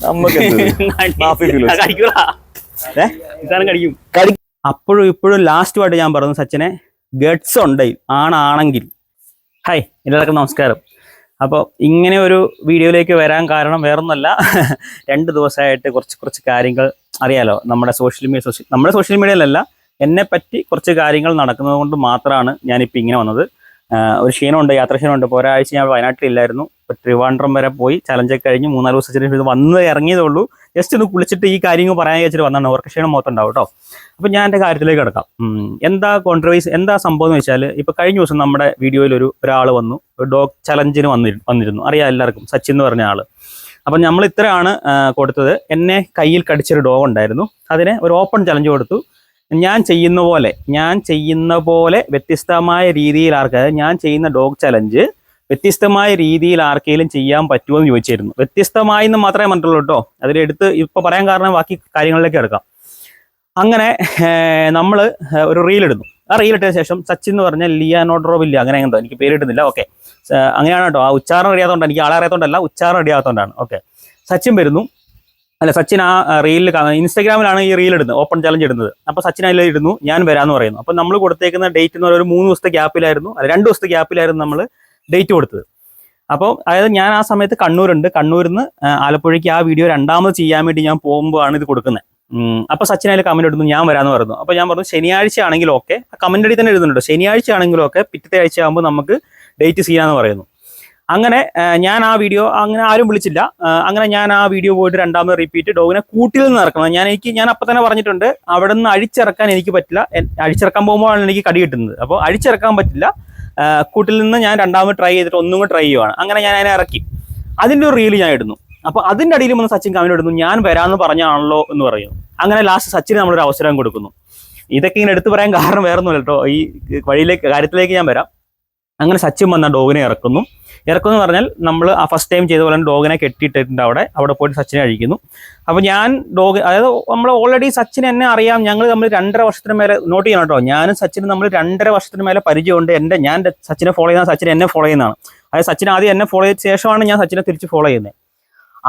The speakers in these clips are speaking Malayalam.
അപ്പോഴും ഇപ്പോഴും ലാസ്റ്റുമായിട്ട് ഞാൻ പറഞ്ഞു സച്ചിനെ ഗഡ്സ് ഉണ്ട് ആണാണെങ്കിൽ. ഹായ് എല്ലാവർക്കും നമസ്കാരം. അപ്പോൾ ഇങ്ങനെ ഒരു വീഡിയോയിലേക്ക് വരാൻ കാരണം വേറൊന്നല്ല രണ്ട് ദിവസമായിട്ട് കുറച്ച് കുറച്ച് കാര്യങ്ങൾ അറിയാലോ. നമ്മുടെ സോഷ്യൽ മീഡിയ സോഷ്യൽ നമ്മുടെ സോഷ്യൽ മീഡിയയിലല്ല എന്നെ പറ്റി കുറച്ച് കാര്യങ്ങൾ നടക്കുന്നത് കൊണ്ട് മാത്രമാണ് ഞാനിപ്പോൾ ഇങ്ങനെ വന്നത്. ഒരു ക്ഷീണമുണ്ട് യാത്രാക്ഷീണമുണ്ട്. ഇപ്പോൾ ഒരാഴ്ച ഞാൻ വയനാട്ടിലില്ലായിരുന്നു. ട്രിവാൻഡ്രം വരെ പോയി ചലഞ്ചൊക്കെ കഴിഞ്ഞ് മൂന്നാൽ ദിവസത്തിന് ഇത് വന്ന് ഇറങ്ങിയതേ ഉള്ളൂ. ജസ്റ്റ് ഒന്ന് കുളിച്ചിട്ട് ഈ കാര്യങ്ങൾ പറയാൻ വെച്ചിട്ട് വന്നാണ് അവർക്ക് മൊത്തം ഉണ്ടാവും കേട്ടോ. അപ്പൊ ഞാൻ എന്റെ കാര്യത്തിലേക്ക് കിടക്കാം. എന്താ കോൺട്രവേഴ്സ് എന്താ സംഭവം എന്ന് വെച്ചാൽ ഇപ്പോൾ കഴിഞ്ഞ ദിവസം നമ്മുടെ വീഡിയോയിൽ ഒരു ഒരാൾ വന്നു. ഡോഗ് ചലഞ്ചിന് വന്നിരുന്നു വന്നിരുന്നു. അറിയാം എല്ലാവർക്കും. സച്ചിൻ എന്ന് പറഞ്ഞ ആൾ. അപ്പം നമ്മൾ ഇത്രയാണ് കൊടുത്തത്. എന്നെ കയ്യിൽ കടിച്ചൊരു ഡോഗ് ഉണ്ടായിരുന്നു. അതിനെ ഒരു ഓപ്പൺ ചലഞ്ച് കൊടുത്തു. ഞാൻ ചെയ്യുന്ന പോലെ ഞാൻ ചെയ്യുന്ന പോലെ വ്യത്യസ്തമായ രീതിയിൽ ആർക്ക് ഞാൻ ചെയ്യുന്ന ഡോഗ് ചലഞ്ച് വ്യത്യസ്തമായ രീതിയിൽ ആർക്കെങ്കിലും ചെയ്യാൻ പറ്റുമോ എന്ന് ചോദിച്ചിരുന്നു. വ്യത്യസ്തമായി എന്ന് മാത്രമേ പറഞ്ഞിട്ടുള്ളൂ കേട്ടോ. അതിലെടുത്ത് ഇപ്പൊ പറയാൻ കാരണം ബാക്കി കാര്യങ്ങളിലേക്ക് എടുക്കാം അങ്ങനെ നമ്മൾ ഒരു റീൽ ഇടുന്നു. ആ റീൽ ഇട്ടതിന് ശേഷം സച്ചിൻ എന്ന് പറഞ്ഞ ലിയാനോഡ്രോ വില്ല അങ്ങനെ എന്തോ എനിക്ക് പേരിടുന്നില്ല. ഓക്കെ അങ്ങനെയാണ് കേട്ടോ. ആ ഉച്ചാരണം അറിയാത്തതുകൊണ്ട് എനിക്ക് ആളെ ഉച്ചാരണം അറിയാത്തതുകൊണ്ടാണ് ഓക്കെ സച്ചിൻ വരുന്നു. അല്ല സച്ചിൻ ആ റീലിൽ ഇൻസ്റ്റാഗ്രാമിലാണ് ഈ റീൽ ഇടുന്നത് ഓപ്പൺ ചലഞ്ച് ഇടുന്നത്. അപ്പോൾ സച്ചിൻ അതിൽ ഇടുന്നു ഞാൻ വരാമെന്ന് പറയുന്നു. അപ്പോൾ നമ്മൾ കൊടുത്തേക്കുന്ന ഡേറ്റ് എന്ന് പറയുന്നത് ഒരു മൂന്ന് ദിവസത്തെ ഗ്യാപ്പിലായിരുന്നു അല്ല രണ്ട് ദിവസത്തെ ഗ്യാപ്പിലായിരുന്നു നമ്മൾ ഡേറ്റ് കൊടുത്തത്. അപ്പോൾ അതായത് ഞാൻ ആ സമയത്ത് കണ്ണൂരുണ്ട്. കണ്ണൂരിൽ നിന്ന് ആലപ്പുഴയ്ക്ക് ആ വീഡിയോ രണ്ടാമത് ചെയ്യാൻ വേണ്ടി ഞാൻ പോകുമ്പോഴാണ് ഇത് കൊടുക്കുന്നത്. അപ്പോൾ സച്ചിൻ അതിൽ കമന്റ് ഇടുന്നു ഞാൻ വരാമെന്ന് പറഞ്ഞു അപ്പോൾ ഞാൻ പറഞ്ഞു ശനിയാഴ്ച ആണെങ്കിലും ഓക്കെ കമന്റ് അടി തന്നെ എഴുതുന്നുണ്ട്. ശനിയാഴ്ച ആണെങ്കിലും ഒക്കെ പിറ്റത്തെ ആഴ്ച ആകുമ്പോൾ നമുക്ക് ഡേറ്റ് ചെയ്യാമെന്ന് പറയുന്നു. അങ്ങനെ ഞാൻ ആ വീഡിയോ അങ്ങനെ ആരും വിളിച്ചില്ല. അങ്ങനെ ഞാൻ ആ വീഡിയോ പോയിട്ട് രണ്ടാമത് റിപ്പീറ്റ് ഡോഗിനെ കൂട്ടിൽ നിന്ന് ഇറക്കണം. ഞാൻ എനിക്ക് ഞാൻ അപ്പം തന്നെ പറഞ്ഞിട്ടുണ്ട് അവിടെ നിന്ന് അഴിച്ചിറക്കാൻ എനിക്ക് പറ്റില്ല. അഴിച്ചിറക്കാൻ പോകുമ്പോഴാണ് എനിക്ക് കടി കിട്ടുന്നത്. അപ്പോൾ അഴിച്ചിറക്കാൻ പറ്റില്ല. കൂട്ടിൽ നിന്ന് ഞാൻ രണ്ടാമത് ട്രൈ ചെയ്തിട്ട് ഒന്നും കൂടെ ട്രൈ ചെയ്യുവാണ്. അങ്ങനെ ഞാൻ അതിനെ ഇറക്കി. അതിന്റെ ഒരു റീൽ ഞാൻ ഇടുന്നു. അപ്പോൾ അതിന്റെ അടിയിൽ വന്ന് സച്ചിൻ കമന്റ് ഇടുന്നു ഞാൻ വരാമെന്ന് പറഞ്ഞാണല്ലോ എന്ന് പറയുന്നു അങ്ങനെ ലാസ്റ്റ് സച്ചിന് നമ്മളൊരു അവസരം കൊടുക്കുന്നു. ഇതൊക്കെ ഇങ്ങനെ എടുത്തു പറയാൻ കാരണം വേറൊന്നുമില്ല കേട്ടോ. ഈ വഴിയിലേക്ക് കാര്യത്തിലേക്ക് ഞാൻ വരാം. അങ്ങനെ സച്ചിൻ വന്ന ഡോഗിനെ ഇറക്കുന്നു. ഇറക്കും എന്ന് പറഞ്ഞാൽ നമ്മൾ ആ ഫസ്റ്റ് ടൈം ചെയ്ത പോലെ ഡോഗിനെ കെട്ടിയിട്ടിട്ടുണ്ട് അവിടെ. അവിടെ പോയിട്ട് സച്ചിനെ അഴിക്കുന്നു. അപ്പോൾ ഞാൻ ഡോഗ് അതായത് നമ്മൾ ഓൾറെഡി സച്ചിൻ എന്നെ അറിയാം. ഞങ്ങൾ തമ്മിൽ രണ്ടര വർഷത്തിന് മേലെ നോട്ട് ചെയ്യണം കേട്ടോ. ഞാനും സച്ചിനും നമ്മൾ രണ്ടര വർഷത്തിന് മേലെ പരിചയമുണ്ട്. എന്റെ ഞാൻ സച്ചിനെ ഫോളോ ചെയ്യുന്ന സച്ചിൻ എന്നെ ഫോളോ ചെയ്യുന്നതാണ്. അതായത് സച്ചിൻ ആദ്യം എന്നെ ഫോളോ ചെയ്ത ശേഷമാണ് ഞാൻ സച്ചിനെ തിരിച്ച് ഫോളോ ചെയ്യുന്നത്.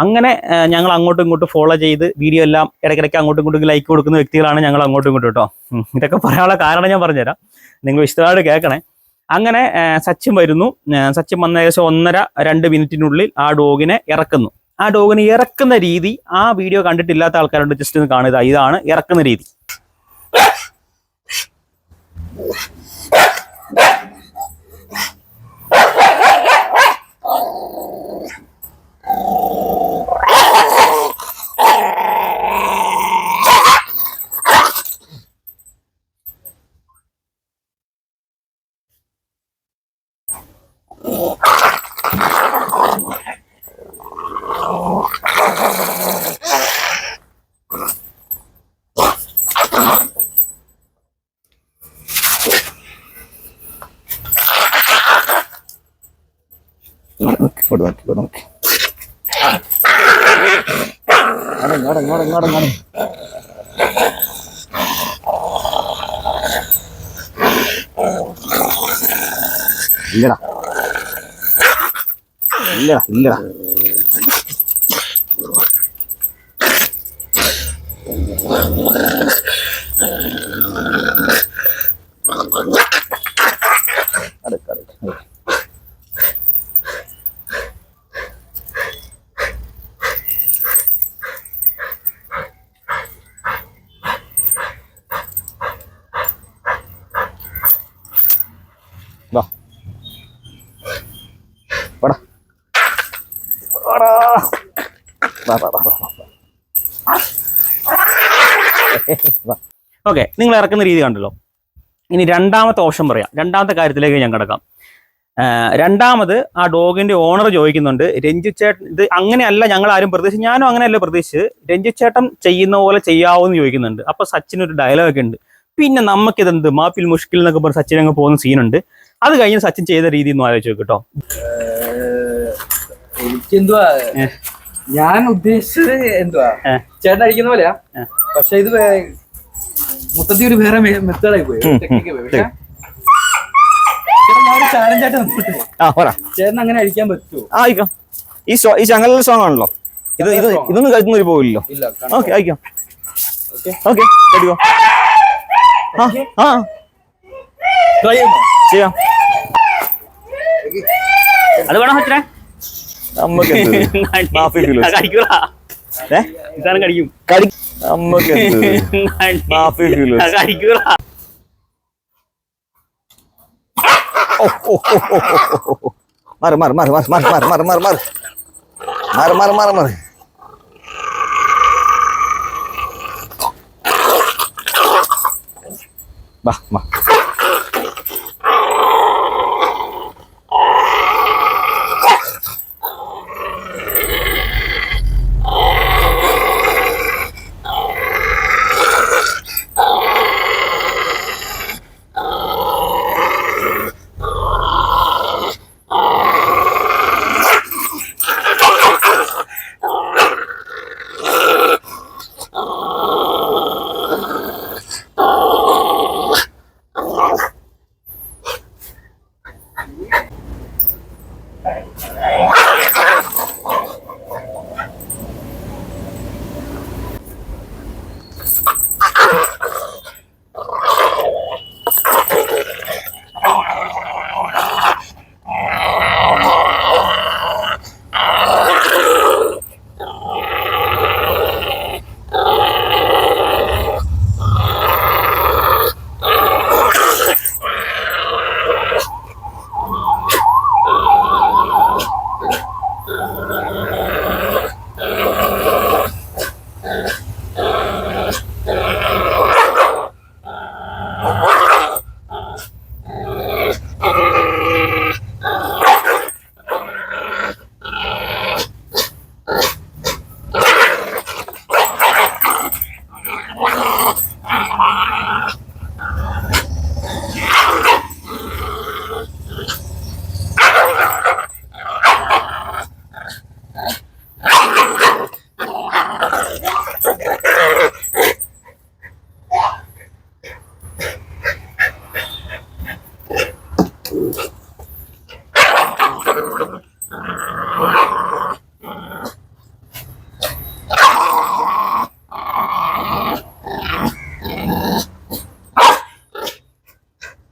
അങ്ങനെ ഞങ്ങൾ അങ്ങോട്ടും ഇങ്ങോട്ടും ഫോളോ ചെയ്ത് വീഡിയോ എല്ലാം ഇടയ്ക്കിടയ്ക്ക് അങ്ങോട്ടും ഇങ്ങോട്ടും ലൈക്ക് കൊടുക്കുന്ന വ്യക്തികളാണ് ഞങ്ങൾ അങ്ങോട്ടും ഇങ്ങോട്ടും കേട്ടോ. ഇതൊക്കെ പറയാനുള്ള കാരണം ഞാൻ പറഞ്ഞുതരാം. നിങ്ങൾ ഇഷ്ടമായിട്ട് കേൾക്കണേ. അങ്ങനെ സച്ചിൻ വരുന്നു. സച്ചിൻ വന്ന ഏകദേശം ഒന്നര രണ്ട് മിനിറ്റിനുള്ളിൽ ആ ഡോഗിനെ ഇറക്കുന്നു. ആ ഡോഗിനെ ഇറക്കുന്ന രീതി ആ വീഡിയോ കണ്ടിട്ടില്ലാത്ത ആൾക്കാരുണ്ട്. ജസ്റ്റ് ഒന്ന് കാണുക. ഇതാണ് ഇറക്കുന്ന രീതി ഇങ്ങോട്ട് നോക്കി ഇങ്ങോട്ട് നോക്കി ഇങ്ങോട്ട് ഇങ്ങോട്ട് ഇങ്ങോട്ട് ഇങ്ങോട്ട് ഇല്ലടാ. ഇല്ലടാ ഇല്ലടാ. അടുക്ക അടുക്ക വാ വാടാ വാടാ വാ വാ വാ വാ വാ. വാ ഓക്കെ നിങ്ങൾ ഇറക്കുന്ന രീതി കണ്ടല്ലോ. ഇനി രണ്ടാമത്തെ ഓപ്ഷൻ പറയാം. രണ്ടാമത്തെ കാര്യത്തിലേക്ക് ഞാൻ കിടക്കാം. രണ്ടാമത് ആ ഡോഗിന്റെ ഓണർ ചോദിക്കുന്നുണ്ട് രഞ്ജു ചേട്ടൻ ഇത് അങ്ങനെയല്ല ഞങ്ങൾ ആരും പ്രതീക്ഷിച്ച് ഞാനും അങ്ങനെയല്ല പ്രതീക്ഷിച്ച് രഞ്ജു ചേട്ടൻ ചെയ്യുന്ന പോലെ ചെയ്യാവോ എന്ന് ചോദിക്കുന്നുണ്ട്. അപ്പൊ സച്ചിൻ ഒരു ഡയലോഗ് ഉണ്ട്. പിന്നെ നമുക്കിതെന്ത് മാപ്പിൽ മുഷ്കിൽ എന്നൊക്കെ പറഞ്ഞ് സച്ചിൻ അങ്ങ് പോകുന്ന സീനുണ്ട് അത് കഴിഞ്ഞ് സച്ചിൻ ചെയ്ത രീതി ഒന്ന് ആലോചിച്ച് നോക്കിട്ടോ കേട്ടോ. എനിക്കെന്തുവാ? ഞാൻ ഉദ്ദേശിച്ചത് എന്തുവാ? ചേട്ടൻ അടിക്കുന്ന പോലെയാ. പക്ഷെ ഇത് മൊത്തത്തിൽ ഒരു വേറെ മെത്തേഡായി പോയി. ടെക്നിക്ക് ചേട്ടൻ അങ്ങനെ അഴിക്കാൻ പറ്റുമോ ഈ ഈ ചങ്ങലിലെ സോങ് ആണല്ലോ. ഇത് ഇത് ഇതൊന്നും കരുത്തുന്ന ഒരു പോവില്ലല്ലോ ഓക്കെ അയക്കാം ഓക്കെ. കേട്ടോ ആ ആ. ചെയ്യാം. അത് വേണം അച്ഛനെ? നമുക്ക് കടിക്കും കടി നമുക്ക് എന്ത് നാപ്പത് കിലോ കഴിക്കൂല. ഓ, ഓ, ഓ, ഓ, ഓ, ഓ, ഓ. മാറ് മാറ് മാറ് മാറ് മാറ് മാറ് മാറ് മാറ് മാറ്. മാറ് മാറ് മാറ് മാറ്. വാ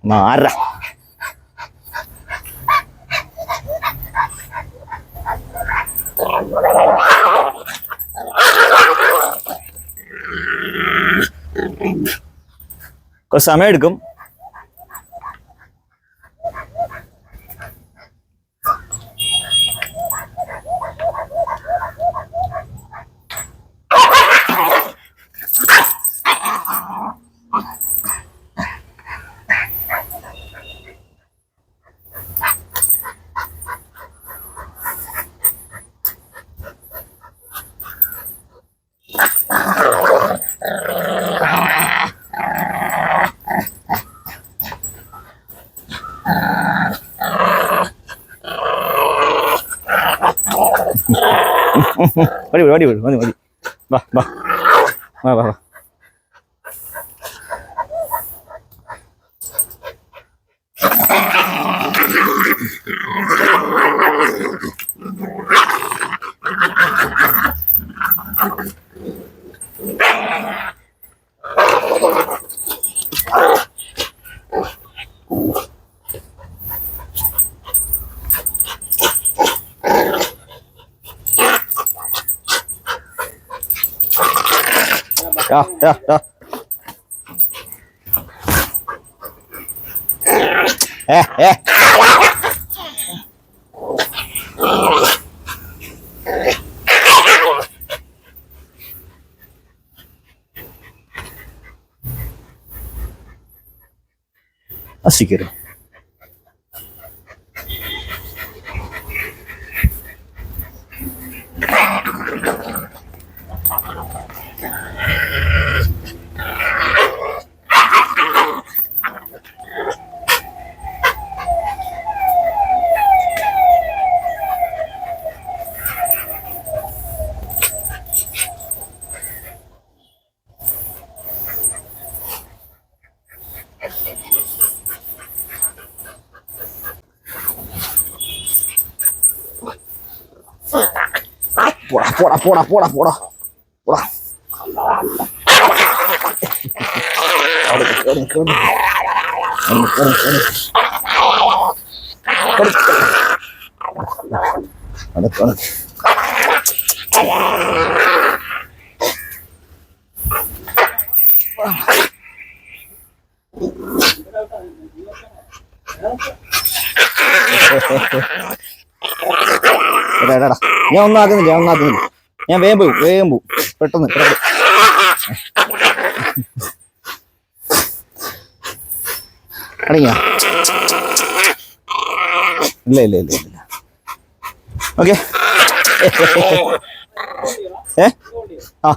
വാ മാറ കുറച്ച് സമയം എടുക്കും വടി വടി അടി വിടും മതി മതി വാ വാ. വാ വാ വാ. Ja, ja. Eh, eh. Así quiero. പോടാ പോടാ പോടാ പോടാ. പോടാ. ഞാൻ ഒന്നും ആക്കുന്നില്ല. ഞാൻ വേഗം പോവും വേഗം പോവും പെട്ടെന്ന്. അടങ്ങിയ? ഇല്ല ഇല്ല ഇല്ല ഇല്ല. ഓക്കെ. ഏ? ആ.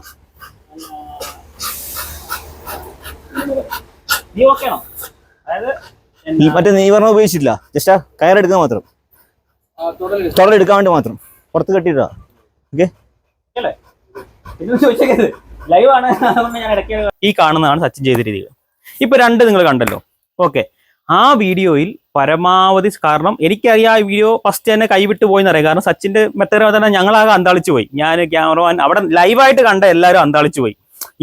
ഈ മറ്റേ നീ പറഞ്ഞ ഉപയോഗിച്ചില്ല ജസ്റ്റ് ആ കയറെടുക്കാൻ മാത്രം. തുടലെടുക്കാൻ വേണ്ടി മാത്രം. പുറത്ത് കെട്ടിയിട്ടാ ഓക്കെ? അല്ലേ ഇതൊന്നും ചോദിച്ചേക്കരുത്. ലൈവ് ആണ്. ഞാൻ ഈ കാണുന്നതാണ് സച്ചിൻ ചെയ്ത രീതികൾ. ഇപ്പൊ രണ്ട് നിങ്ങൾ കണ്ടല്ലോ. ഓക്കെ ആ വീഡിയോയിൽ പരമാവധി കാരണം എനിക്കറിയാം ആ വീഡിയോ ഫസ്റ്റ് തന്നെ കൈവിട്ട് പോയി എന്നറിയാം. കാരണം സച്ചിന്റെ മെത്തേഡ് തന്നെ ഞങ്ങളാകെ അന്താളിച്ചു പോയി. ഞാൻ ക്യാമറമാൻ അവിടെ ലൈവായിട്ട് കണ്ട എല്ലാവരും അന്താളിച്ചു പോയി.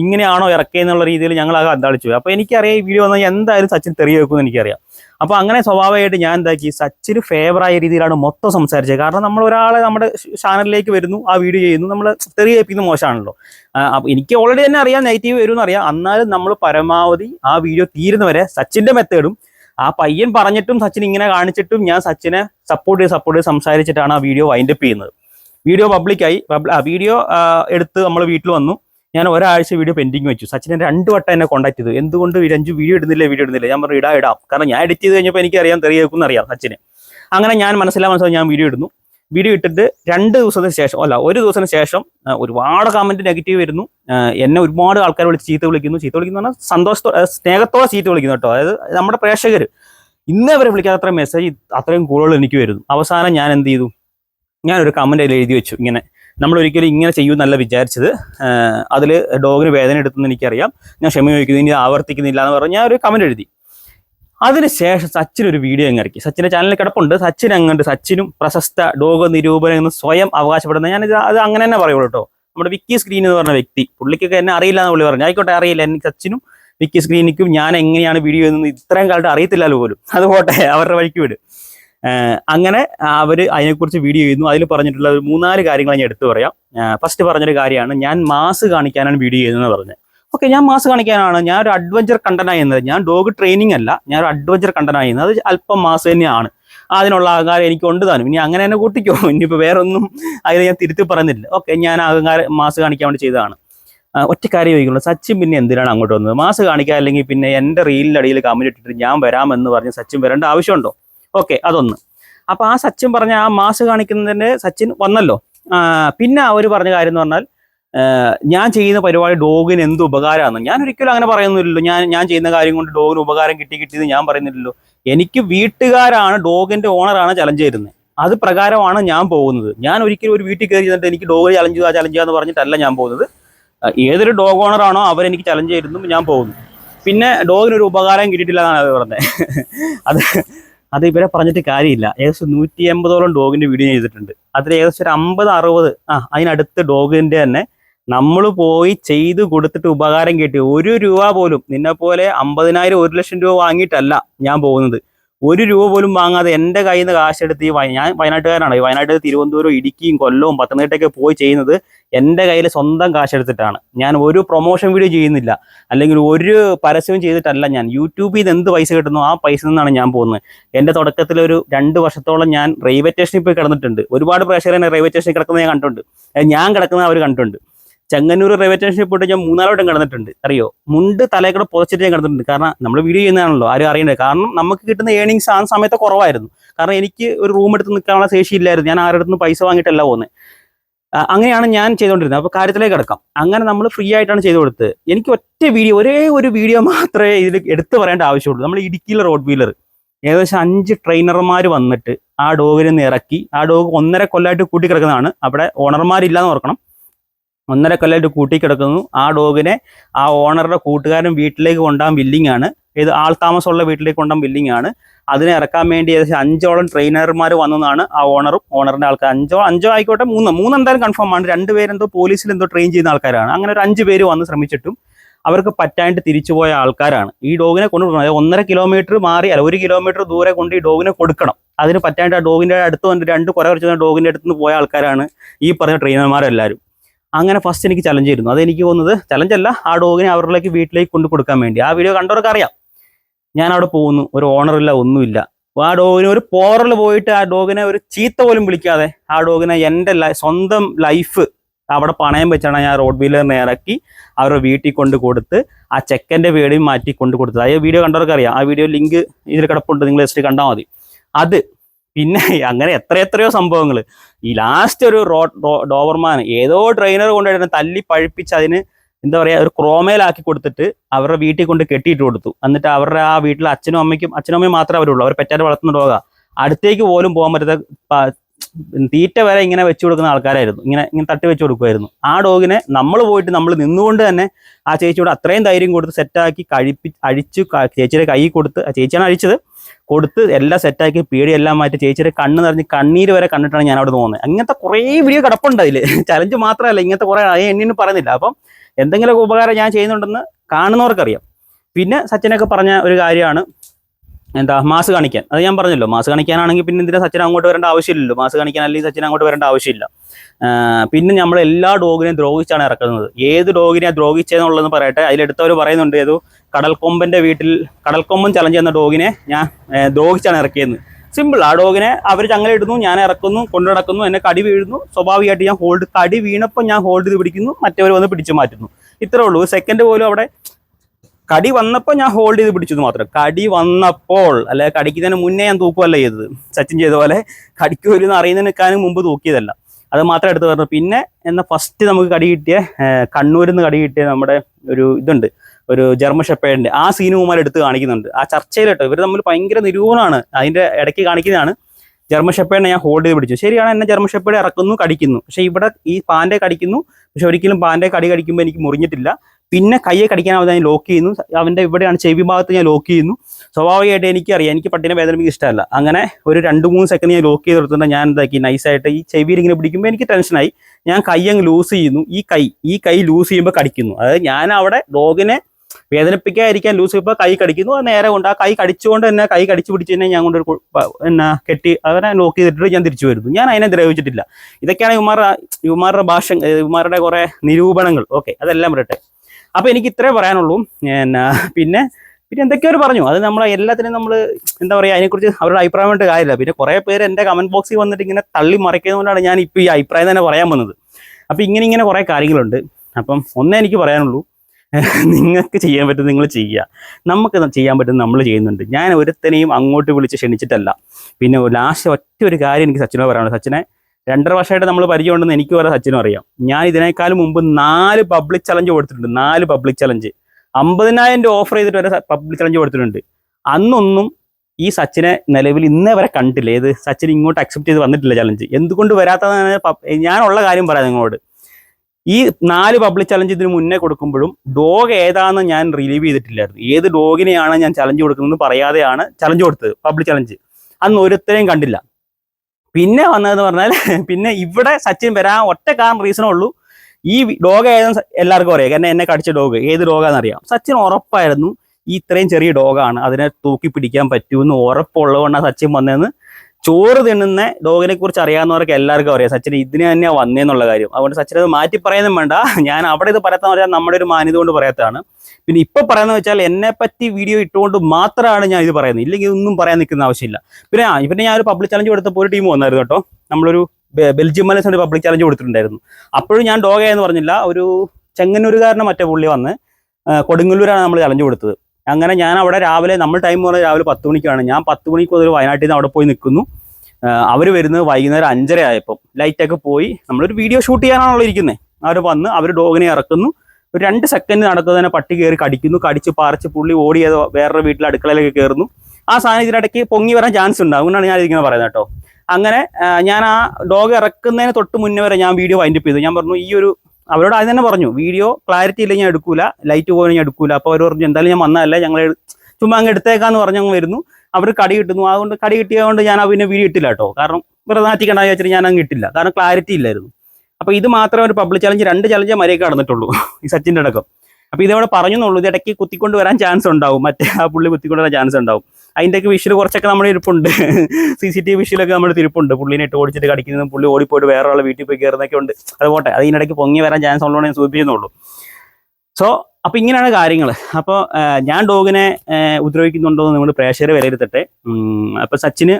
ഇങ്ങനെയാണോ ഇറക്കിയെന്നുള്ള രീതിയിൽ ഞങ്ങൾ ഞങ്ങളാകെ അന്താളിച്ചു പോയി. അപ്പൊ എനിക്കറിയാം ഈ വീഡിയോ വന്നാൽ എന്തായാലും സച്ചിൻ തെറി വെക്കുമെന്ന് എനിക്കറിയാം. അപ്പോൾ അങ്ങനെ സ്വാഭാവികമായിട്ട് ഞാൻ എന്താക്കി സച്ചിന് ഫേവറായ രീതിയിലാണ് മൊത്തം സംസാരിച്ചത്. കാരണം നമ്മൾ ഒരാളെ നമ്മുടെ ചാനലിലേക്ക് വരുന്നു ആ വീഡിയോ ചെയ്യുന്നു നമ്മൾ തെറി കേൾപ്പിക്കുന്നത് മോശമാണല്ലോ. അപ്പോൾ അപ്പൊ എനിക്ക് ഓൾറെഡി തന്നെ അറിയാം നെഗറ്റീവ് വരും അറിയാം. എന്നാലും നമ്മൾ പരമാവധി ആ വീഡിയോ തീരുന്നവരെ സച്ചിന്റെ മെത്തേഡും ആ പയ്യൻ പറഞ്ഞിട്ടും സച്ചിൻ ഇങ്ങനെ കാണിച്ചിട്ടും ഞാൻ സച്ചിനെ സപ്പോർട്ട് ചെയ്ത് സപ്പോർട്ട് ചെയ്ത് സംസാരിച്ചിട്ടാണ് ആ വീഡിയോ വൈൻഡപ്പ് ചെയ്യുന്നത്. വീഡിയോ പബ്ലിക്കായി വീഡിയോ എടുത്ത് നമ്മൾ വീട്ടിൽ വന്നു. ഞാൻ ഒരാഴ്ച വീഡിയോ പെൻഡിങ് വെച്ചു. സച്ചിനെ രണ്ട് വട്ടം എന്നെ കോൺടാക്ട് ചെയ്തു. എന്തുകൊണ്ട് രഞ്ജു വീഡിയോ ഇടുന്നില്ല വീഡിയോ ഇടുന്നില്ല? ഞാൻ പറഞ്ഞു ഇടാ ഇടാം. കാരണം ഞാൻ എഡിറ്റ് ചെയ്ത് കഴിഞ്ഞപ്പോൾ എനിക്ക് അറിയാം തെറിയേക്കും അറിയാം സച്ചിനെ. അങ്ങനെ ഞാൻ മനസ്സിലാ മനസ്സിലാവും ഞാൻ വീഡിയോ ഇടുന്നു. വീഡിയോ ഇട്ടിട്ട് രണ്ട് ദിവസത്തിന് ശേഷം അല്ല ഒരു ദിവസത്തിന് ശേഷം ഒരുപാട് കമന്റ് നെഗറ്റീവ് വരുന്നു. എന്നെ ഒരുപാട് ആൾക്കാർ വിളിച്ച് ചീത്ത വിളിക്കുന്നു. ചീത്ത വിളിക്കുന്നു പറഞ്ഞാൽ സന്തോഷത്തോ സ്നേഹത്തോടെ ചീത്ത വിളിക്കുന്നു കേട്ടോ. അതായത് നമ്മുടെ പ്രേക്ഷകർ ഇന്നേ വരെ വിളിക്കാത്ത മെസ്സേജ് അത്രയും കൂടുതൽ എനിക്ക് വരുന്നു. അവസാനം ഞാൻ എന്ത് ചെയ്തു? ഞാനൊരു കമന്റ് അതിൽ എഴുതി വെച്ചു ഇങ്ങനെ. നമ്മൾ ഒരിക്കലും ഇങ്ങനെ ചെയ്യുമെന്നല്ല വിചാരിച്ചത്. അതിൽ ഡോഗിന് വേദന എടുത്തെന്ന് എനിക്കറിയാം. ഞാൻ ക്ഷമ ചോദിക്കുന്നു ഇനി ആവർത്തിക്കുന്നില്ല എന്ന് പറഞ്ഞ് ഞാൻ ഒരു കമന്റ് എഴുതി. അതിനുശേഷം സച്ചിൻ ഒരു വീഡിയോ അങ്ങ് ഇറക്കി. സച്ചിന്റെ ചാനലിൽ കിടപ്പുണ്ട്. സച്ചിൻ അങ്ങോട്ട് സച്ചിനും പ്രശസ്ത ഡോഗ് നിരൂപനം എന്ന് സ്വയം അവകാശപ്പെടുന്ന ഞാൻ അത് അങ്ങനെ തന്നെ പറയുള്ളൂ കേട്ടോ. നമ്മുടെ വിക്കി സ്ക്രീൻ എന്ന് പറഞ്ഞ വ്യക്തി. പുള്ളിക്കൊക്കെ എന്നെ അറിയില്ല എന്ന് പുള്ളി പറഞ്ഞു. ആയിക്കോട്ടെ അറിയില്ല. എനിക്ക് സച്ചിനും വിക്കി സ്ക്രീനിക്കും ഞാൻ എങ്ങനെയാണ് വീഡിയോ എന്ന് ഇത്രയും കാലത്ത് അറിയത്തില്ലല്ലോ പോലും. അത് പോട്ടെ അവരുടെ വഴിക്ക് വിട്. അങ്ങനെ അവർ അതിനെക്കുറിച്ച് വീഡിയോ ചെയ്യുന്നു. അതിൽ പറഞ്ഞിട്ടുള്ള ഒരു മൂന്നാൽ കാര്യങ്ങൾ ഞാൻ എടുത്തു പറയാം. ഫസ്റ്റ് പറഞ്ഞൊരു കാര്യമാണ് ഞാൻ മാസ് കാണിക്കാനാണ് വീഡിയോ ചെയ്യുന്നതെന്ന് പറഞ്ഞത് ഓക്കെ ഞാൻ മാസ് കാണിക്കാനാണ്. ഞാൻ ഒരു അഡ്വഞ്ചർ കണ്ടനായി എന്നത് ഞാൻ ഡോഗ് ട്രെയിനിങ് അല്ല. ഞാൻ ഒരു അഡ്വഞ്ചർ കണ്ടനായി എന്നത് അത് അല്പം മാസ് തന്നെയാണ്. അതിനുള്ള അഹങ്കാരം എനിക്ക് ഉണ്ട് താനും. ഇനി അങ്ങനെ തന്നെ കൂട്ടിക്കോ. ഇനിയിപ്പോൾ വേറെ ഒന്നും അതിൽ ഞാൻ തിരുത്തി പറഞ്ഞില്ല ഓക്കെ ഞാൻ അഹങ്കാരം മാസ് കാണിക്കാൻ വേണ്ടി ചെയ്തതാണ്. ഒറ്റ കാര്യം ചോദിക്കുള്ളൂ. സച്ചിൻ പിന്നെ എന്തിനാണ് അങ്ങോട്ട് വന്നത്? മാസ് കാണിക്കാൻ അല്ലെങ്കിൽ പിന്നെ എന്റെ റീലിന്റെ അടിയിൽ ഇട്ടിട്ട് ഞാൻ വരാമെന്ന് പറഞ്ഞ് സച്ചിൻ വരേണ്ട ആവശ്യമുണ്ടോ? ഓക്കെ അതൊന്ന്. അപ്പൊ ആ സച്ചിൻ പറഞ്ഞ ആ മാസ് കാണിക്കുന്നതിന്റെ സച്ചിൻ വന്നല്ലോ. പിന്നെ അവർ പറഞ്ഞ കാര്യം എന്ന് പറഞ്ഞാൽ ഞാൻ ചെയ്യുന്ന പരിപാടി ഡോഗിന് എന്ത് ഉപകാരമാണ് ഞാൻ ഒരിക്കലും അങ്ങനെ പറയുന്നില്ലല്ലോ. ഞാൻ ഞാൻ ചെയ്യുന്ന കാര്യം കൊണ്ട് ഡോഗിന് ഉപകാരം കിട്ടി കിട്ടിയത് ഞാൻ പറയുന്നില്ലല്ലോ. എനിക്ക് വീട്ടുകാരാണ് ഡോഗിന്റെ ഓണറാണ് ചലഞ്ച് തരുന്നത് അത് പ്രകാരമാണ് ഞാൻ പോകുന്നത്. ഞാൻ ഒരിക്കലും ഒരു വീട്ടിൽ കയറി ചെന്നിട്ട് എനിക്ക് ഡോഗ് ചലഞ്ച് ചെയ്യുക ചലഞ്ച് ചെയ്യുക എന്ന് പറഞ്ഞിട്ടല്ല ഞാൻ പോകുന്നത്. ഏതൊരു ഡോഗ് ഓണറാണോ അവരെനിക്ക് ചലഞ്ച് ചെയ്യുന്നു ഞാൻ പോകുന്നു. പിന്നെ ഡോഗിന് ഒരു ഉപകാരം കിട്ടിയിട്ടില്ല എന്നാണ് അവർ പറഞ്ഞത്. അത് അത് ഇവരെ പറഞ്ഞിട്ട് കാര്യമില്ല. ഏകദേശം നൂറ്റി എൺപതോളം ഡോഗിന്റെ വീഡിയോ ചെയ്തിട്ടുണ്ട്. അതിൽ ഏകദേശം ഒരു അമ്പത് അറുപത് ആ അതിനടുത്ത് ഡോഗിന്റെ തന്നെ നമ്മൾ പോയി ചെയ്ത് കൊടുത്തിട്ട് ഉപകാരം കിട്ടി ഒരു രൂപ പോലും നിന്നെ പോലെ അമ്പതിനായിരം ഒരു ലക്ഷം രൂപ വാങ്ങിയിട്ടല്ല ഞാൻ പോകുന്നത്. ഒരു രൂപ പോലും വാങ്ങാതെ എന്റെ കയ്യിൽ നിന്ന് കാശെടുത്ത് ഈ ഞാൻ വയനാട്ടുകാരനാണ്. ഈ വയനാട്ടിൽ തിരുവനന്തപുരം ഇടുക്കിയും കൊല്ലവും പത്തനംതിട്ടയൊക്കെ പോയി ചെയ്യുന്നത് എന്റെ കയ്യിൽ സ്വന്തം കാശെടുത്തിട്ടാണ്. ഞാൻ ഒരു പ്രൊമോഷൻ വീഡിയോ ചെയ്യുന്നില്ല. അല്ലെങ്കിൽ ഒരു പരസ്യവും ചെയ്തിട്ടല്ല ഞാൻ. യൂട്യൂബിൽ നിന്ന് എന്ത് പൈസ കിട്ടുന്നു ആ പൈസ നിന്നാണ് ഞാൻ പോകുന്നത്. എന്റെ തുടക്കത്തിൽ ഒരു രണ്ട് വർഷത്തോളം ഞാൻ റെയിൽവേ സ്റ്റേഷനിൽ പോയി കിടന്നിട്ടുണ്ട്. ഒരുപാട് പ്രേക്ഷകർ എന്നെ റെയിൽവേ സ്റ്റേഷനിൽ കിടക്കുന്നത് ഞാൻ കണ്ടിട്ടുണ്ട്. ഞാൻ കിടക്കുന്നത് അവർ കണ്ടിട്ടുണ്ട്. ചെങ്ങന്നൂർ റെയിൽവേ സ്റ്റേഷനിൽ പോയിട്ട് ഞാൻ മൂന്നാലോട്ടം കിടന്നിട്ടുണ്ട്. അറിയോ? മുണ്ട് തലയിൽ പുതച്ചിട്ട് ഞാൻ കിടന്നിട്ടുണ്ട്. കാരണം നമ്മൾ വീഡിയോ ചെയ്യുന്നതാണല്ലോ ആരും അറിയണ്ടേ. കാരണം നമുക്ക് കിട്ടുന്ന ഏണിങ്സ് ആ സമയത്ത് കുറവായിരുന്നു. കാരണം എനിക്ക് ഒരു റൂം എടുത്ത് നിൽക്കാനുള്ള ശേഷി ഇല്ലായിരുന്നു. ഞാൻ ആരുടെ നിന്ന് പൈസ വാങ്ങിയിട്ടല്ല പോകുന്നത് അങ്ങനെയാണ് ഞാൻ ചെയ്തുകൊണ്ടിരുന്നത്. അപ്പോൾ കാര്യത്തിലേക്ക് കിടക്കാം. അങ്ങനെ നമ്മൾ ഫ്രീ ആയിട്ടാണ് ചെയ്തു കൊടുത്തത് എനിക്ക് ഒറ്റ വീഡിയോ ഒരേ ഒരു വീഡിയോ മാത്രമേ ഇതിൽ എടുത്തു പറയേണ്ട ആവശ്യമുള്ളൂ. നമ്മൾ ഇടുക്കിയിലെ റോഡ് വീലർ ഏകദേശം അഞ്ച് ട്രെയിനർമാർ വന്നിട്ട് ആ ഡോഗിനെ ഇറക്കി. ആ ഡോഗ് ഒന്നര കൊല്ലമായിട്ട് കൂട്ടി കിടക്കുന്നതാണ് അവിടെ ഓണർമാരില്ലാന്ന് ഓർക്കണം. ഒന്നര കൊല്ലമായിട്ട് കൂട്ടി കിടക്കുന്നു. ആ ഡോഗിനെ ആ ഓണറുടെ കൂട്ടുകാരൻ വീട്ടിലേക്ക് കൊണ്ടാൻ ബില്ലിംഗ് ആണ്. ഇത് ആൾ താമസമുള്ള വീട്ടിലേക്ക് കൊണ്ടാൻ ബില്ലിംഗ് ആണ്. അതിനെ ഇറക്കാൻ വേണ്ടി ഏകദേശം അഞ്ചോളം ട്രെയിനർമാർ വന്നതാണ് ആ ഓണറും ഓണറിന്റെ ആൾക്കാർ അഞ്ചോ അഞ്ചോ ആയിക്കോട്ടെ മൂന്ന് മൂന്ന് എന്തായാലും കൺഫേം ആണ്. രണ്ടുപേരെന്തോ പോലീസിൽ എന്തോ ട്രെയിൻ ചെയ്യുന്ന ആൾക്കാരാണ്. അങ്ങനെ ഒരു അഞ്ച് പേര് വന്ന് ശ്രമിച്ചിട്ടും അവർക്ക് പറ്റാണ്ട് തിരിച്ചുപോയ ആൾക്കാരാണ്. ഈ ഡോഗിനെ കൊണ്ടുപോകണം ഒന്നര കിലോമീറ്റർ മാറി അല്ല ഒരു കിലോമീറ്റർ ദൂരെ കൊണ്ട് ഈ ഡോഗിനെ കൊടുക്കണം. അതിന് പറ്റാണ്ട് ആ ഡോഗിന്റെ അടുത്ത് വന്നിട്ട് രണ്ട് കുറെ കുറച്ച് ഡോഗിന്റെ അടുത്ത് പോയ ആൾക്കാരാണ് ഈ പറഞ്ഞ ട്രെയിനർമാരെല്ലാവരും അങ്ങനെ ഫസ്റ്റ് എനിക്ക് ചലഞ്ച് ചെയ്യുന്നു അതെനിക്ക് തോന്നുന്നത് ചലഞ്ച് അല്ല ആ ഡോഗിനെ അവരിലേക്ക് വീട്ടിലേക്ക് കൊണ്ടു കൊടുക്കാൻ വേണ്ടി. ആ വീഡിയോ കണ്ടവർക്ക് അറിയാം. ഞാൻ അവിടെ പോകുന്നു. ഒരു ഓണറില്ല ഒന്നുമില്ല. ആ ഡോഗിനെ ഒരു പോറൽ പോയിട്ട് ആ ഡോഗിനെ ഒരു ചീത്ത പോലും വിളിക്കാതെ ആ ഡോഗിനെ എന്റെ സ്വന്തം ലൈഫ് അവിടെ പണയം വെച്ചാണ് ഞാൻ റോഡ് വീലറിനെ ഇറക്കി അവരുടെ വീട്ടിൽ കൊണ്ട് കൊടുത്ത് ആ ചെക്കന്റെ പേടിയും മാറ്റി കൊണ്ട് കൊടുത്തത്. ആ വീഡിയോ കണ്ടവർക്ക് അറിയാം ആ വീഡിയോ ലിങ്ക് ഇതിൽ കിടപ്പുണ്ട്. നിങ്ങൾ ജസ്റ്റ് കണ്ടാൽ മതി. അത് പിന്നെ അങ്ങനെ എത്ര എത്രയോ സംഭവങ്ങൾ ഈ ലാസ്റ്റ് ഒരു റോ ഡോവർമാൻ ഏതോ ട്രെയിനർ കൊണ്ടുപോയിട്ട് തല്ലി പഴിപ്പിച്ച് അതിന് എന്താ പറയുക ഒരു ക്രോമേലാക്കി കൊടുത്തിട്ട് അവരുടെ വീട്ടിൽ കൊണ്ട് കെട്ടിയിട്ട് കൊടുത്തു. എന്നിട്ട് അവരുടെ ആ വീട്ടിൽ അച്ഛനും അമ്മയ്ക്കും അച്ഛനും അമ്മയും മാത്രമേ അവരുള്ളൂ. അവർ പെറ്റാറ് വളർത്തുന്ന രോഗ. അടുത്തേക്ക് പോലും പോകാൻ പറ്റാത്ത തീറ്റ വരെ ഇങ്ങനെ വെച്ചു കൊടുക്കുന്ന ആൾക്കാരായിരുന്നു. ഇങ്ങനെ ഇങ്ങനെ തട്ടി വെച്ചു കൊടുക്കുമായിരുന്നു ആ ഡോഗിനെ നമ്മൾ പോയിട്ട് നമ്മൾ നിന്നുകൊണ്ട് തന്നെ ആ ചേച്ചിയോട് അത്രയും ധൈര്യം കൊടുത്ത് സെറ്റാക്കി കഴിപ്പി അഴിച്ചു ചേച്ചിയുടെ കൈ കൊടുത്ത് ചേച്ചിയാണ് അഴിച്ചത്. കൊടുത്ത് എല്ലാം സെറ്റാക്കി പേടിയെല്ലാം മാറ്റി ചേച്ചിയുടെ കണ്ണ് നിറഞ്ഞ് കണ്ണീര് വരെ കണ്ടിട്ടാണ് ഞാൻ അവിടെ തോന്നുന്നത്. അങ്ങനത്തെ കുറേ വീഡിയോ കിടപ്പുണ്ട് അതിൽ ചലഞ്ച് മാത്രമല്ല ഇങ്ങനത്തെ കുറേ എണ്ണിനും പറയുന്നില്ല. അപ്പം എന്തെങ്കിലുമൊക്കെ ഉപകാരം ഞാൻ ചെയ്യുന്നുണ്ടെന്ന് കാണുന്നവർക്കറിയാം. പിന്നെ സച്ചിനൊക്കെ പറഞ്ഞ ഒരു കാര്യമാണ് എന്താ മാസ് കാണിക്കാൻ. അത് ഞാൻ പറഞ്ഞല്ലോ മാസ് കാണിക്കാനാണെങ്കിൽ പിന്നെ എന്തിനാ സച്ചിൻ അങ്ങോട്ട് വരേണ്ട ആവശ്യമില്ലല്ലോ. മാസ് കാണിക്കാൻ അല്ലെങ്കിൽ സച്ചിൻ അങ്ങോട്ട് വരേണ്ട ആവശ്യമില്ല. പിന്നെ നമ്മൾ എല്ലാ ഡോഗിനെയും ദ്രോഹിച്ചാണ് ഇറക്കുന്നത്. ഏത് ഡോഗിനെയാണ് ദ്രോഹിച്ചതെന്നുള്ളതെന്ന് പറയട്ടെ. അതിലെടുത്തവർ പറയുന്നുണ്ട് ഏതോ കടൽക്കൊമ്പന്റെ വീട്ടിൽ കടൽക്കൊമ്പൻ ചലഞ്ച് ചെയ്യുന്ന ഡോഗിനെ ഞാൻ ദ്രോഹിച്ചാണ് ഇറക്കിയെന്ന്. സിമ്പിൾ ആ ഡോഗിനെ അവർ ചങ്ങല ഇടുന്നു ഞാൻ ഇറക്കുന്നു കൊണ്ടുനടക്കുന്നു എന്നെ കടി വീഴുന്നു. സ്വാഭാവികമായിട്ട് ഞാൻ ഹോൾഡ് കടി വീണപ്പോൾ ഞാൻ ഹോൾഡ് ചെയ്ത് പിടിക്കുന്നു മറ്റവർ വന്ന് പിടിച്ചു മാറ്റുന്നു. ഇത്രേ ഉള്ളൂ. സെക്കൻഡ് പോലും അവിടെ കടി വന്നപ്പോൾ ഞാൻ ഹോൾഡ് ചെയ്ത് പിടിച്ചത് മാത്രം. കടി വന്നപ്പോൾ അല്ലെ തന്നെ മുന്നേ ഞാൻ തൂക്കുമല്ല ചെയ്തത്. സച്ചിൻ ചെയ്ത പോലെ കടിക്ക് വരുന്ന അറിയുന്നതിനേക്കാളും മുമ്പ് തൂക്കിയതല്ല. അത് മാത്രം എടുത്ത് പറഞ്ഞു. പിന്നെ എന്ന ഫസ്റ്റ് നമുക്ക് കടി കിട്ടിയ കണ്ണൂരിൽ നിന്ന് കടി കിട്ടിയ നമ്മുടെ ഒരു ഇതുണ്ട്. ഒരു ജർമ്മ ഷെപ്പേഡിന്റെ. ആ സീനുമാർ എടുത്ത് കാണിക്കുന്നുണ്ട്. ആ ചർച്ചയിൽ കേട്ടോ ഇവർ തമ്മിൽ ഭയങ്കര നിരൂപണമാണ് അതിന്റെ ഇടയ്ക്ക് കാണിക്കുന്നതാണ്. ജർമ്മ ഷെപ്പേഡിനെ ഞാൻ ഹോൾഡ് ചെയ്ത് പിടിച്ചു. ശരിയാണ് എന്നെ ജർമ്മ ഷെപ്പേഡ് ഇറക്കുന്നു കടിക്കുന്നു. പക്ഷെ ഇവിടെ ഈ പാന്റെ കടിക്കുന്നു. പക്ഷെ ഒരിക്കലും പാന്റെ കടി കടിക്കുമ്പോൾ എനിക്ക് മുറിഞ്ഞിട്ടില്ല. പിന്നെ കയ്യെ കടിക്കാനാവുന്ന ഞാൻ ലോക്ക് ചെയ്യുന്നു. അവന്റെ ഇവിടെയാണ് ചെവി ഭാഗത്ത് ഞാൻ ലോക്ക് ചെയ്യുന്നു. സ്വാഭാവികമായിട്ട് എനിക്ക് അറിയാം എനിക്ക് പട്ടിനെ വേദനിപ്പിക്കാൻ ഇഷ്ടമല്ല. അങ്ങനെ ഒരു രണ്ട് മൂന്ന് സെക്കൻഡ് ഞാൻ ലോക്ക് ചെയ്ത് കൊടുത്തിട്ട് ഞാൻ എന്താക്കി നൈസായിട്ട് ഈ ചെവിയിൽ ഇങ്ങനെ പിടിക്കുമ്പോൾ എനിക്ക് ടെൻഷനായി ഞാൻ കൈ അങ്ങ് ലൂസ് ചെയ്യുന്നു. ഈ കൈ ഈ കൈ ലൂസ് ചെയ്യുമ്പോൾ കടിക്കുന്നു. അതായത് ഞാൻ അവിടെ ഡോഗിനെ വേദനിപ്പിക്കാതിരിക്കാൻ ലൂസ് ചെയ്യുമ്പോൾ കൈ കടിക്കുന്നു. അത് നേരെ കൊണ്ട് ആ കൈ കടിച്ചുകൊണ്ട് തന്നെ കൈ കടിച്ചു പിടിച്ച് തന്നെ ഞാൻ കൊണ്ട് എന്നാ കെട്ടി അവനെ ലോക്ക് ചെയ്തിട്ട് ഞാൻ തിരിച്ചു വരുന്നു. ഞാൻ അതിനെ ദ്രവിച്ചിട്ടില്ല. ഇതൊക്കെയാണ് യുമാർ യുമാരുടെ ഭാഷ യുമാരുടെ കുറെ നിരൂപണങ്ങൾ. ഓക്കെ അതെല്ലാം വരട്ടെ. അപ്പൊ എനിക്ക് ഇത്രേ പറയാനുള്ളൂ. എന്നാ പിന്നെ പിന്നെ എന്തൊക്കെയോ പറഞ്ഞു. അത് നമ്മൾ എല്ലാത്തിനും നമ്മൾ എന്താ പറയുക അതിനെക്കുറിച്ച് അവരുടെ അഭിപ്രായം കൊണ്ട് കാര്യമില്ല. പിന്നെ കുറേ പേര് എന്റെ കമന്റ് ബോക്സിൽ വന്നിട്ട് ഇങ്ങനെ തള്ളി മറിക്കുന്നതുകൊണ്ടാണ് ഞാൻ ഇപ്പോൾ ഈ അഭിപ്രായം തന്നെ പറയാൻ വന്നത്. അപ്പൊ ഇങ്ങനെ ഇങ്ങനെ കുറേ കാര്യങ്ങളുണ്ട്. അപ്പം ഒന്നേ എനിക്ക് പറയാനുള്ളൂ. നിങ്ങൾക്ക് ചെയ്യാൻ പറ്റുന്നത് നിങ്ങൾ ചെയ്യുക. നമുക്ക് ചെയ്യാൻ പറ്റുന്നത് നമ്മൾ ചെയ്യുന്നുണ്ട്. ഞാൻ ഒരുത്തനെയും അങ്ങോട്ട് വിളിച്ച് ക്ഷണിച്ചിട്ടല്ല. പിന്നെ ലാസ്റ്റ് ഒറ്റ ഒരു കാര്യം എനിക്ക് സച്ചിനോട് പറയാനുള്ളത്. സച്ചിനെ രണ്ടര വർഷമായിട്ട് നമ്മൾ പരിചയമുണ്ടെന്ന് എനിക്ക് വരെ സച്ചിനും അറിയാം. ഞാൻ ഇതിനേക്കാളും മുമ്പ് നാല് പബ്ലിക് ചലഞ്ച് കൊടുത്തിട്ടുണ്ട്. നാല് പബ്ലിക് ചലഞ്ച് അമ്പതിനായിരം രൂപ ഓഫർ ചെയ്തിട്ട് വരെ പബ്ലിക് ചലഞ്ച് കൊടുത്തിട്ടുണ്ട്. അന്നൊന്നും ഈ സച്ചിനെ നിലവിൽ ഇന്നേ വരെ കണ്ടില്ല. ഏത് സച്ചിൻ ഇങ്ങോട്ട് അക്സെപ്റ്റ് ചെയ്ത് വന്നിട്ടില്ല ചലഞ്ച് എന്തുകൊണ്ട് വരാത്തതാണ് ഞാനുള്ള കാര്യം പറയാം നിങ്ങളോട്. ഈ നാല് പബ്ലിക് ചലഞ്ച് ഇതിന് മുന്നേ കൊടുക്കുമ്പോഴും ഡോഗ് ഏതാണെന്ന് ഞാൻ റിലീവ് ചെയ്തിട്ടില്ലായിരുന്നു. ഏത് ഡോഗിനെയാണ് ഞാൻ ചലഞ്ച് കൊടുക്കുന്നതെന്ന് പറയാതെയാണ് ചലഞ്ച് കൊടുത്തത്. പബ്ലിക് ചലഞ്ച് അന്ന് ഒരുത്തരെയും കണ്ടില്ല. പിന്നെ വന്നതെന്ന് പറഞ്ഞാൽ പിന്നെ ഇവിടെ സച്ചിൻ വരാൻ ഒറ്റ കാരണം റീസണേ ഉള്ളൂ. ഈ ഡോഗ് ഏതെന്ന് എല്ലാവർക്കും അറിയാം. കാരണം എന്നെ കടിച്ച ഡോഗ് ഏത് ഡോഗാന്ന് അറിയാം. സച്ചിൻ ഉറപ്പായിരുന്നു ഈ ഇത്രയും ചെറിയ ഡോഗാണ് അതിനെ തൂക്കി പിടിക്കാൻ പറ്റുമെന്ന് ഉറപ്പുള്ളതുകൊണ്ടാണ് സച്ചിൻ വന്നതെന്ന് ചോറ് തിന്നുന്ന ഡോഗിനെ കുറിച്ച് അറിയാവുന്നവർക്ക് എല്ലാവർക്കും അറിയാം. സച്ചിൻ ഇതിന് തന്നെയാണ് വന്നേന്നുള്ള കാര്യം. അതുകൊണ്ട് സച്ചിൻ അത് മാറ്റി പറയുന്നതും വേണ്ട. ഞാൻ അവിടെ ഇത് പറയാത്ത പറഞ്ഞാൽ നമ്മുടെ ഒരു മാന്യത കൊണ്ട് പറയാത്തതാണ് പിന്നെ ഇപ്പൊ പറയുന്നത് വെച്ചാൽ എന്നെ പറ്റി വീഡിയോ ഇട്ടുകൊണ്ട് മാത്രമാണ് ഞാൻ ഇത് പറയുന്നത്. ഇല്ലെങ്കിൽ ഒന്നും പറയാൻ നിൽക്കുന്ന ആവശ്യമില്ല. പിന്നെ ആ ഞാൻ ഒരു പബ്ലിക് ചലഞ്ച് കൊടുത്തപ്പോൾ ഒരു ടീം വന്നായിരുന്നു കേട്ടോ. നമ്മളൊരു ബെൽജിയം മലസ് ഒരു പബ്ലിക് ചലഞ്ച് കൊടുത്തിട്ടുണ്ടായിരുന്നു. അപ്പോഴും ഞാൻ ഡോഗ എന്ന് പറഞ്ഞില്ല. ഒരു ചെങ്ങന്നൂരുകാരനെ മറ്റേ പുള്ളി വന്ന് കൊടുങ്ങല്ലൂരാണ് നമ്മൾ ചലഞ്ച് കൊടുത്തത്. അങ്ങനെ ഞാൻ അവിടെ രാവിലെ നമ്മൾ ടൈം പറഞ്ഞാൽ രാവിലെ പത്ത് മണിക്കാണ്. ഞാൻ പത്ത് മണിക്ക് മുതൽ വയനാട്ടിൽ നിന്ന് അവിടെ പോയി നിൽക്കുന്നു. അവർ വരുന്നത് വൈകുന്നേരം അഞ്ചര ആയപ്പം. ലൈറ്റൊക്കെ പോയി. നമ്മളൊരു വീഡിയോ ഷൂട്ട് ചെയ്യാനാണല്ലോ ഇരിക്കുന്നത് അവർ വന്ന് അവർ ഡോഗിനെ ഇറക്കുന്നു. ഒരു രണ്ട് സെക്കൻഡ് നടക്കുന്നതിനെ പട്ടി കയറി കടിക്കുന്നു. കടിച്ച് പറിച്ച് പുള്ളി ഓടി ഏതോ വേറൊരു വീട്ടിൽ അടുക്കളയിലേക്ക് കയറുന്നു ആ സാധനം ഇതിനിടയ്ക്ക് പൊങ്ങി വരാൻ ചാൻസ് ഉണ്ട്. അതുകൊണ്ടാണ് ഞാൻ ഇതിങ്ങനെ പറയുന്നത് കേട്ടോ. അങ്ങനെ ഞാൻ ആ ഡോഗ് ഇറക്കുന്നതിന് തൊട്ട് മുന്നേ വരെ ഞാൻ വീഡിയോ വൈൻഡപ്പ് ചെയ്തു. ഞാൻ പറഞ്ഞു ഈ ഒരു അവരോട് ആദ്യം തന്നെ പറഞ്ഞു വീഡിയോ ക്ലാരിറ്റി ഇല്ല ഞാൻ എടുക്കൂല ലൈറ്റ് പോയി ഞാൻ എടുക്കൂല. അപ്പോൾ അവർ പറഞ്ഞു എന്തായാലും ഞാൻ വന്നതല്ല ഞങ്ങൾ ചുമ്മാ അങ്ങ് എടുത്തേക്കാന്ന് പറഞ്ഞ് അങ്ങ് വരുന്നു. അവർ കടി കിട്ടുന്നു. അതുകൊണ്ട് കടി കിട്ടിയതുകൊണ്ട് ഞാൻ പിന്നെ വീഡിയോ ഇട്ടില്ല കേട്ടോ. കാരണം വെറുതെ നാറ്റിക്കണ്ട വെച്ചിട്ട് ഞാൻ അങ്ങ് ഇട്ടില്ല. കാരണം ക്ലാരിറ്റി ഇല്ലായിരുന്നു. അപ്പോൾ ഇത് മാത്രം ഒരു പബ്ലിക് ചലഞ്ച് രണ്ട് ചലഞ്ച് മര്യാദ നടന്നിട്ടുള്ളൂ ഈ സച്ചിന്റെ അടക്കം. അപ്പോൾ ഇതവിടെ പറഞ്ഞെന്നുള്ളൂ. ഇത് ഇടയ്ക്ക് കുത്തിക്കൊണ്ട് വരാൻ ചാൻസ് ഉണ്ടാവും. മറ്റേ ആ പുള്ളി കുത്തിക്കൊണ്ട് വരാൻ ചാൻസ് ഉണ്ടാവും. അതിന്റെയൊക്കെ വിഷയിൽ കുറച്ചൊക്കെ നമ്മുടെ ഇരിപ്പുണ്ട്. സി സി ടി വി വിഷയിലൊക്കെ നമ്മുടെ തിരിപ്പുണ്ട്. പുള്ളിനെ ഇട്ട് ഓടിച്ചിട്ട് കടിക്കുന്നതും പുള്ളി ഓടിപ്പോയിട്ട് വേറെ ആളെ വീട്ടിൽ പോയി കയറുന്നൊക്കെ ഉണ്ട്. അത് പോട്ടെ. അത് ഇതിനിടയ്ക്ക് പൊങ്ങി വരാൻ ചാൻസ് ഉള്ളതുകൊണ്ട് ഞാൻ സൂചിപ്പിക്കുന്നുള്ളൂ സോ അപ്പോൾ ഇങ്ങനെയാണ് കാര്യങ്ങൾ അപ്പോൾ ഞാൻ ഡോഗിനെ ഉപദ്രവിക്കുന്നുണ്ടോ എന്ന് നിങ്ങൾ പ്രേക്ഷകരെ വിലയിരുത്തട്ടെ. അപ്പോൾ സച്ചിന്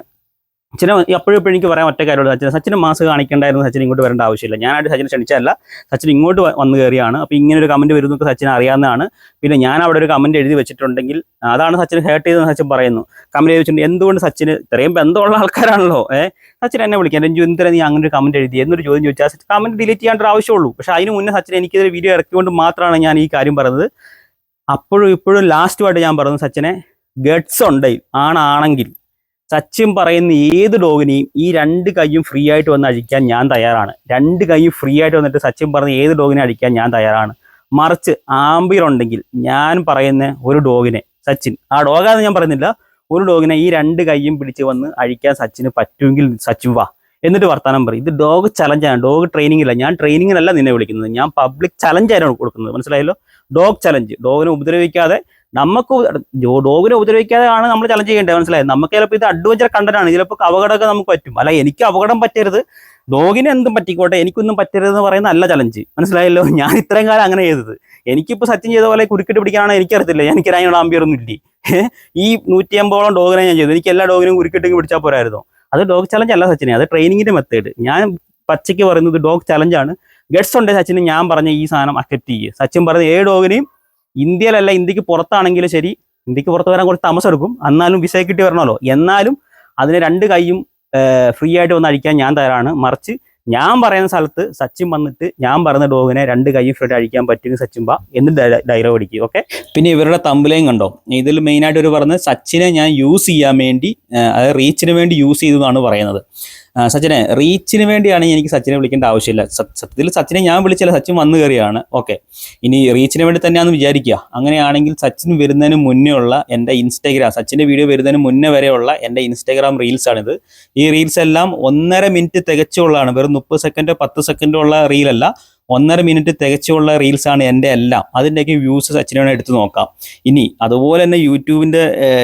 സച്ചിന് എപ്പോഴും എപ്പോഴും എനിക്ക് പറയാൻ ഒറ്റ കാര്യമുള്ളൂ. സച്ചിൻ സച്ചിന് മാസ് കാണിക്കേണ്ടായിരുന്നു സച്ചിൻ ഇങ്ങോട്ട് വരേണ്ട ആവശ്യമില്ല. ഞാനായിട്ട് സച്ചിനെ ക്ഷണിച്ചതല്ല. സച്ചിൻ ഇങ്ങോട്ട് വന്ന് കയറിയാണ്. അപ്പോൾ ഇങ്ങനെ ഒരു കമന്റ് വരുന്നൊക്കെ സച്ചിൻ അറിയാവുന്നതാണ്. പിന്നെ ഞാൻ അവിടെ ഒരു കമന്റ് എഴുതി വെച്ചിട്ടുണ്ടെങ്കിൽ അതാണ് സച്ചിൻ ഹേർട്ട് ചെയ്തെന്ന് സച്ചിൻ പറയുന്നു. കമന്റ് എഴുതി വെച്ചിട്ടുണ്ട് എന്തുകൊണ്ട് സച്ചിന് ഇത്രയും ബന്ധമുള്ള ആൾക്കാരാണല്ലോ? ഏഹ് സച്ചിൻ എന്നെ വിളിക്കാൻ രഞ്ജു എന്തിനാ നീ അങ്ങനെ ഒരു കമന്റ് എഴുതി എന്നൊരു ചോദ്യം ചോദിച്ചാൽ കമന്റ് ഡിലീറ്റ് ചെയ്യേണ്ട ആവശ്യമുള്ളൂ. പക്ഷേ അതിന് മുന്നേ സച്ചിൻ എനിക്കിതൊരു വീഡിയോ ഇറക്കിക്കൊണ്ട് മാത്രമാണ് ഞാൻ ഈ കാര്യം പറഞ്ഞത്. അപ്പോഴും ഇപ്പോഴും ലാസ്റ്റുമായിട്ട് ഞാൻ പറഞ്ഞു സച്ചിനെ ഗഡ്സ് ഉണ്ട്. ആണാണെങ്കിൽ സച്ചിൻ പറയുന്ന ഏത് ഡോഗിനെയും ഈ രണ്ട് കൈയും ഫ്രീ ആയിട്ട് വന്ന് അഴിക്കാൻ ഞാൻ തയ്യാറാണ്. രണ്ട് കൈയും ഫ്രീ ആയിട്ട് വന്നിട്ട് സച്ചിൻ പറഞ്ഞ ഏത് ഡോഗിനെ അഴിക്കാൻ ഞാൻ തയ്യാറാണ്. മറിച്ച് ആംബിയർ ഞാൻ പറയുന്ന ഒരു ഡോഗിനെ സച്ചിൻ. ആ ഡോഗാന്ന് ഞാൻ പറയുന്നില്ല. ഒരു ഡോഗിനെ ഈ രണ്ട് കൈയും പിടിച്ച് വന്ന് അഴിക്കാൻ സച്ചിന് പറ്റുമെങ്കിൽ സച്ചിൻ വാ. എന്നിട്ട് വർത്താനം പറയും. ഇത് ഡോഗ് ചലഞ്ചാണ് ഡോഗ് ട്രെയിനിങ് അല്ല ഞാൻ ട്രെയിനിങ്ങിനല്ല നിന്നെ വിളിക്കുന്നത്. ഞാൻ പബ്ലിക് ചലഞ്ചായിരുന്നു കൊടുക്കുന്നത്. മനസ്സിലായല്ലോ? ഡോഗ് ചലഞ്ച് ഡോഗിനെ ഉപദ്രവിക്കാതെ നമുക്ക് ഡോഗിനെ ഉപദ്രവിക്കാതെ ആണ് നമ്മൾ ചലഞ്ച് ചെയ്യേണ്ടത്. മനസ്സിലായത് നമുക്ക് ചിലപ്പോൾ ഇത് അഡ്വഞ്ചർ കണ്ടന്റ് ആണ്. ചിലപ്പോൾ അപകടമൊക്കെ നമുക്ക് പറ്റും. അല്ല എനിക്ക് അപകടം പറ്റരുത്. ഡോഗിനെ എന്തും പറ്റിക്കോട്ടെ. എനിക്കൊന്നും പറ്റരുത് എന്ന് പറയുന്ന അല്ല ചലഞ്ച് മനസ്സിലായല്ലോ? ഞാൻ ഇത്രയും കാലം അങ്ങനെ ചെയ്തത്. എനിക്കിപ്പോൾ സച്ചിൻ ചെയ്ത പോലെ കുരുക്കിട്ട് പിടിക്കാനാണ് എനിക്കറിയത്തില്ല. എനിക്ക് അതിനുള്ള ഒന്നും ഇല്ലേ. ഈ നൂറ്റി അമ്പതോളം ഡോഗിനെ ഞാൻ ചെയ്തു. എനിക്ക് എല്ലാ ഡോഗിനും കുരുക്കിട്ടെങ്കിൽ പിടിച്ചാൽ പോരായിരുന്നു. അത് ഡോഗ് ചലഞ്ച് അല്ല സച്ചിനെ. അത് ട്രെയിനിങ്ങിന്റെ മെത്തേഡ് ഞാൻ പച്ചയ്ക്ക് പറയുന്നത് ഡോഗ് ചലഞ്ചാണ് ഗഡ്സ് ഉണ്ട് സച്ചിന്. ഞാൻ പറഞ്ഞ ഈ സാധനം അക്സെപ്റ്റ് ചെയ്യുക സച്ചിൻ പറഞ്ഞ ഏ ഡോഗിനെയും ഇന്ത്യയിലല്ല ഇന്ത്യയ്ക്ക് പുറത്താണെങ്കിലും ശരി ഇന്ത്യയ്ക്ക് പുറത്ത് വരാൻ കുറച്ച് താമസം എടുക്കും. എന്നാലും വിസ കിട്ടി വരണമല്ലോ. എന്നാലും അതിന് രണ്ട് കൈയും ഫ്രീ ആയിട്ട് വന്ന് അഴിക്കാൻ ഞാൻ തയ്യാറാണ്. മറിച്ച് ഞാൻ പറയുന്ന സ്ഥലത്ത് സച്ചിൻ വന്നിട്ട് ഞാൻ പറയുന്ന ഡോഗിനെ രണ്ട് കൈ ഫ്രീ അഴിക്കാൻ പറ്റും സച്ചിൻ ബാ എന്ന് ഡയലോഗ് അടിക്കും ഓക്കെ പിന്നെ ഇവരുടെ തമ്പിലേയും കണ്ടോ? ഇതിൽ മെയിനായിട്ട് ഒരു പറഞ്ഞത് സച്ചിനെ ഞാൻ യൂസ് ചെയ്യാൻ വേണ്ടി അതായത് റീച്ചിന് വേണ്ടി യൂസ് ചെയ്തു എന്നാണ് പറയുന്നത്. സച്ചിനെ റീച്ചിന് വേണ്ടിയാണ് എനിക്ക് സച്ചിനെ വിളിക്കേണ്ട ആവശ്യമില്ല. സത്യത്തിൽ സച്ചിനെ ഞാൻ വിളിച്ചില്ല സച്ചിൻ വന്നു കയറിയാണ്. ഓക്കെ. ഇനി റീച്ചിന് വേണ്ടി തന്നെയാണെന്ന് വിചാരിക്കുക. അങ്ങനെയാണെങ്കിൽ സച്ചിൻ വരുന്നതിന് മുന്നേ ഉള്ള എന്റെ ഇൻസ്റ്റാഗ്രാം സച്ചിന്റെ വീഡിയോ വരുന്നതിന് മുന്നേ വരെയുള്ള എന്റെ ഇൻസ്റ്റാഗ്രാം റീൽസ് ആണിത്. ഈ റീൽസ് എല്ലാം ഒന്നര മിനിറ്റ് തികച്ചുള്ളതാണ്. വെറും മുപ്പത് സെക്കൻഡോ പത്ത് സെക്കൻഡോ ഉള്ള റീലല്ല ഒന്നര മിനിറ്റ് തികച്ചുള്ള റീൽസാണ് എന്റെ എല്ലാം. അതിന്റെയൊക്കെ വ്യൂസ് സച്ചിനെ എടുത്തു നോക്കാം. ഇനി അതുപോലെ തന്നെ യൂട്യൂബിന്റെ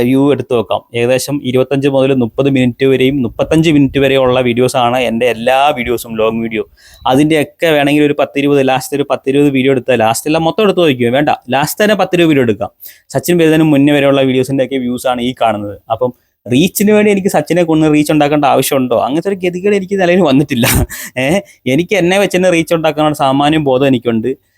വ്യൂ എടുത്ത് നോക്കാം. ഏകദേശം ഇരുപത്തഞ്ച് മുതൽ മുപ്പത് മിനിറ്റ് വരെയും മുപ്പത്തഞ്ച് മിനിറ്റ് വരെയുള്ള വീഡിയോസാണ് എന്റെ എല്ലാ വീഡിയോസും ലോങ് വീഡിയോ അതിന്റെയൊക്കെ വേണമെങ്കിൽ ഒരു പത്തിരുപത് ലാസ്റ്റ് ഒരു പത്തിരുപത് വീഡിയോ എടുത്താൽ ലാസ്റ്റ് എല്ലാം മൊത്തം എടുത്ത് നോക്കിയോ വേണ്ട ലാസ്റ്റ് തന്നെ പത്തിരുപത് വീഡിയോ എടുക്കാം. സച്ചിൻ വരുന്നതിന് മുന്നേ വരെയുള്ള വീഡിയോസിന്റെയൊക്കെ വ്യൂസാണ് ഈ കാണുന്നത്. അപ്പം റീച്ചിന് വേണ്ടി എനിക്ക് സച്ചിനെ കൊണ്ട് റീച്ച് ഉണ്ടാക്കേണ്ട ആവശ്യമുണ്ടോ? അങ്ങനത്തെ ഒരു ഗതികേട് എനിക്ക് നിലയിൽ വന്നിട്ടില്ല. ഏഹ് എനിക്ക് എന്നെ വെച്ച് തന്നെ റീച്ച് ഉണ്ടാക്കാനുള്ള സാമാന്യം ബോധം എനിക്കുണ്ട്.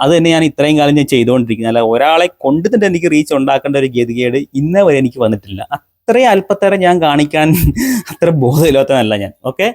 അത് തന്നെ ഞാൻ ഇത്രയും കാലം ഞാൻ ചെയ്തുകൊണ്ടിരിക്കുന്നത് അല്ല ഒരാളെ കൊണ്ടുതന്നെ എനിക്ക് റീച്ച് ഉണ്ടാക്കേണ്ട ഒരു ഗതികേട് ഇന്നേ വരെ എനിക്ക് വന്നിട്ടില്ല. അത്രയും അല്പത്തേറെ ഞാൻ കാണിക്കാൻ അത്ര ബോധമില്ലാത്തതല്ല ഞാൻ. ഓക്കെ?